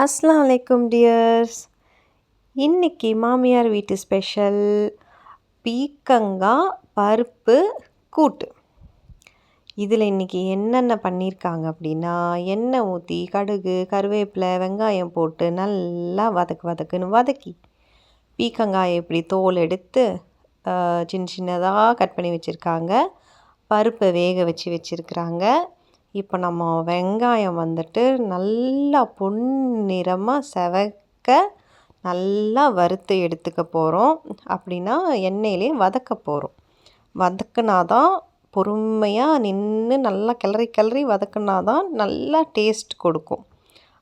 அஸ்லாம் வலைக்கும் டியர்ஸ். இன்றைக்கி மாமியார் வீட்டு ஸ்பெஷல் பீக்கங்காய் பருப்பு கூட்டு. இதில் இன்றைக்கி என்னென்ன பண்ணியிருக்காங்க அப்படின்னா எண்ணெய் ஊற்றி கடுகு கருவேப்பிலை வெங்காயம் போட்டு நல்லா வதக்கு வதக்குன்னு வதக்கி பீக்கங்காயை இப்படி தோல் எடுத்து சின்ன சின்னதாக கட் பண்ணி வச்சுருக்காங்க. பருப்பை வேக வச்சு வச்சுருக்குறாங்க. இப்போ நம்ம வெங்காயம் வந்துட்டு நல்லா பொன்னிறமாக செவக்க நல்லா வறுத்து எடுத்துக்க போகிறோம் அப்படின்னா எண்ணெயிலே வதக்க போகிறோம் வதக்குனா தான் பொறுமையாக நின்று நல்லா கிளறி கிளறி வதக்குனா தான் நல்லா டேஸ்ட் கொடுக்கும்.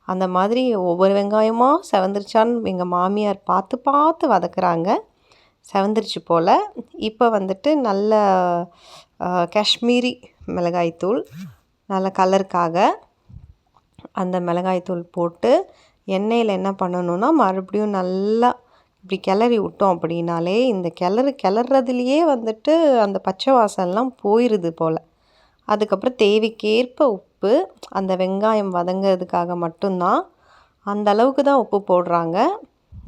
அந்த மாதிரி ஒவ்வொரு வெங்காயமாக செவந்துருச்சான்னு எங்கள் மாமியார் பார்த்து பார்த்து வதக்குறாங்க. செவந்துருச்சு போல். இப்போ வந்துட்டு நல்ல காஷ்மீரி மிளகாய்த்தூள் நல்ல கலருக்காக அந்த மிளகாய்த்தூள் போட்டு எண்ணெயில் என்ன பண்ணணும்னா மறுபடியும் நல்லா இப்படி கிளறி விட்டோம் அப்படின்னாலே இந்த கிளறு கிளறதுலையே வந்துட்டு அந்த பச்சை வாசல்லாம் போயிடுது போல். அதுக்கப்புறம் தேவைக்கேற்ப உப்பு அந்த வெங்காயம் வதங்கிறதுக்காக மட்டும்தான் அந்த அளவுக்கு தான் உப்பு போடுறாங்க.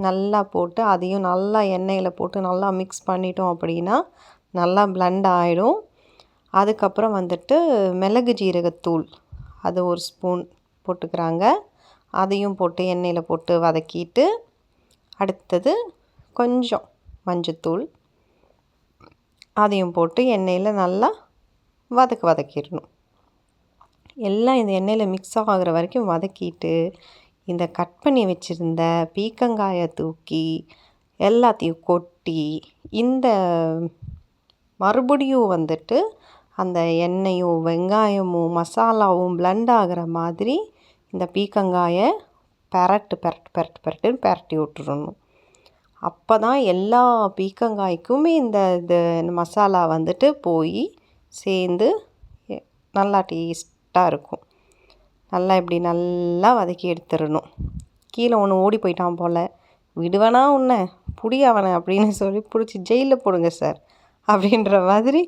நல்லா போட்டு அதையும் நல்லா எண்ணெயில் போட்டு நல்லா மிக்ஸ் பண்ணிட்டோம் அப்படின்னா நல்லா பிளண்ட் ஆகிடும் அதுக்கப்புறம் வந்துட்டு மிளகு ஜீரகத்தூள் அது ஒரு ஸ்பூன் போட்டுக்கிறாங்க. அதையும் போட்டு எண்ணெயில் போட்டு வதக்கிட்டு அடுத்தது கொஞ்சம் மஞ்சத்தூள். அதையும் போட்டு எண்ணெயில் நல்லா வதக்க வதக்கிடணும். எல்லாம் இந்த எண்ணெயில் மிக்ஸ் ஆகிற வரைக்கும் வதக்கிட்டு இந்த கட் பண்ணி வச்சுருந்த பீக்கங்காயை தூக்கி எல்லாத்தையும் கொட்டி இந்த மறுபடியும் வந்துட்டு அந்த எண்ணெயும் வெங்காயமும் மசாலாவும் பிளெண்ட் ஆகிற மாதிரி இந்த பீக்கங்காயை பெரட்டு பெரட்டு பெரட்டு பெரட்டுன்னு பெரட்டி விட்டுறணும். அப்போ தான் எல்லா பீக்கங்காய்க்குமே இந்த இது மசாலா வந்துட்டு போய் சேர்ந்து நல்லா டேஸ்ட்டாக இருக்கும். நல்லா இப்படி நல்லா வதக்கி எடுத்துடணும். கீழே ஒன்று ஓடி போயிட்டான் போல். விடுவேனா உன்னை? புடி அவனை அப்படின்னு சொல்லி பிடிச்சி ஜெயிலில் போடுங்க சார். அப்படின்ற மாதிரி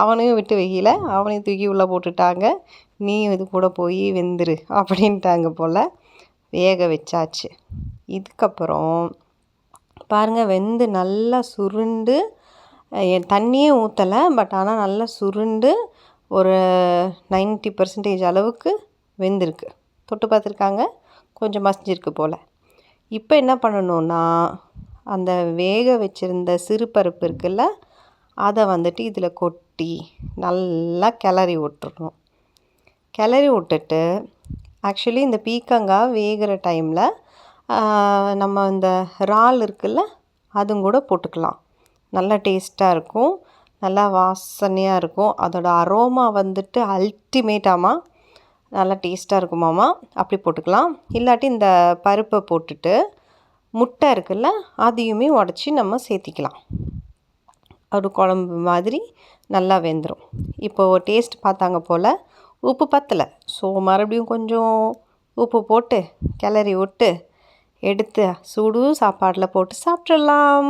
அவனையும் விட்டு வைக்கல. அவனையும் தூக்கி உள்ளே போட்டுட்டாங்க. நீயும் இது கூட போய் வெந்துரு அப்படின்ட்டாங்க போல் வேக வச்சாச்சு. இதுக்கப்புறம் பாருங்கள் வெந்து நல்லா சுருண்டு தண்ணியே ஊற்றலை பட் ஆனால் நல்லா சுருண்டு ஒரு நைன்ட்டி பர்சன்டேஜ் அளவுக்கு வெந்திருக்கு. தொட்டு பார்த்துருக்காங்க. கொஞ்சம் மசிஞ்சிருக்கு போல். இப்போ என்ன பண்ணணுன்னா அந்த வேக வச்சுருந்த சிறு பருப்பு இருக்குல்ல அதை வந்துட்டு இதில் கொட்டி நல்லா கிளறி விட்டுறணும். கிளறி விட்டுட்டு ஆக்சுவலி இந்த பீக்கங்காய் வேகிற டைமில் நம்ம இந்த இறால் இருக்குல்ல அதுவும் கூட போட்டுக்கலாம். நல்லா டேஸ்ட்டாக இருக்கும் நல்லா வாசனையாக இருக்கும். அதோட அரோமா வந்துட்டு அல்டிமேட்டாமா நல்லா டேஸ்ட்டாக இருக்குமாமா அப்படி போட்டுக்கலாம். இல்லாட்டி இந்த பருப்பை போட்டுட்டு முட்டை இருக்குல்ல அதையுமே உடச்சி நம்ம சேர்த்திக்கலாம். ஒரு குழம்பு மாதிரி நல்லா வெந்துடும் இப்போது டேஸ்ட் பார்த்தாங்க போல் உப்பு பத்தலை. ஸோ மறுபடியும் கொஞ்சம் உப்பு போட்டு கிளறி விட்டு எடுத்து சூடு சாப்பாடில் போட்டு சாப்பிட்றலாம்